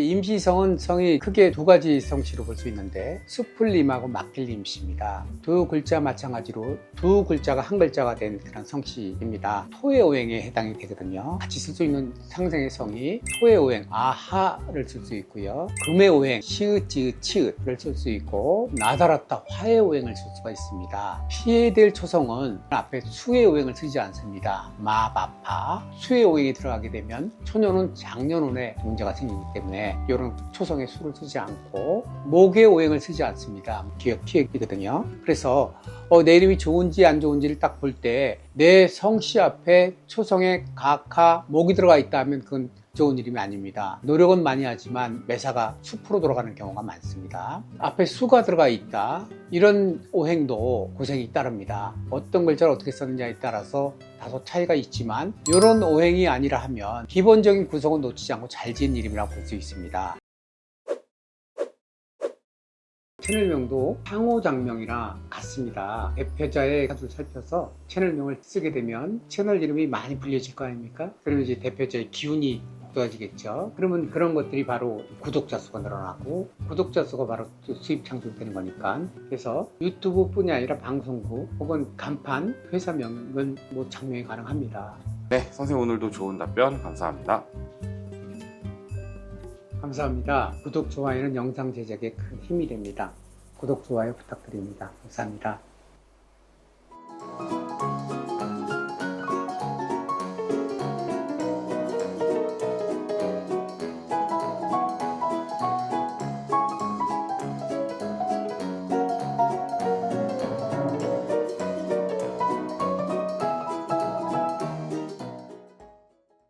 임시성은 성이 크게 두 가지 성씨로 볼 수 있는데 수풀림하고 막길림씨입니다. 두 글자 마찬가지로 두 글자가 한 글자가 된 그런 성씨입니다. 토해오행에 해당이 되거든요. 같이 쓸 수 있는 상생의 성이 토해오행 아하를 쓸 수 있고요. 금해오행 시읒 지읒 치읒을 쓸 수 있고 나다랐다 화해오행을 쓸 수가 있습니다. 피해야 될 초성은 앞에 수해오행을 쓰지 않습니다. 마바파 수해오행이 들어가게 되면 초년은 장년운에 문제가 생기기 때문에 이런 초성의 수를 쓰지 않고 목의 오행을 쓰지 않습니다. 기억 피획이거든요. 그래서 어, 내 이름이 좋은지 안 좋은지를 딱 볼 때 내 성씨 앞에 초성에 각하 목이 들어가 있다 하면 그건 좋은 이름이 아닙니다. 노력은 많이 하지만 매사가 수프로 돌아가는 경우가 많습니다. 앞에 수가 들어가 있다. 이런 오행도 고생이 따릅니다. 어떤 글자를 어떻게 썼느냐에 따라서 다소 차이가 있지만 이런 오행이 아니라 하면 기본적인 구성은 놓치지 않고 잘 지은 이름이라고 볼 수 있습니다. 채널명도 상호장명이랑 같습니다. 대표자의 가수를 살펴서 채널명을 쓰게 되면 채널 이름이 많이 불려질 거 아닙니까? 그러면 이제 대표자의 기운이 좋아지겠죠. 그러면 그런 것들이 바로 구독자 수가 늘어나고 구독자 수가 바로 또 수입 창출되는 거니까 그래서 유튜브뿐이 아니라 방송국 혹은 간판 회사명은 뭐 장명이 가능합니다. 네, 선생님 오늘도 좋은 답변 감사합니다. 감사합니다. 구독, 좋아요는 영상 제작에 큰 힘이 됩니다. 구독, 좋아요 부탁드립니다. 감사합니다.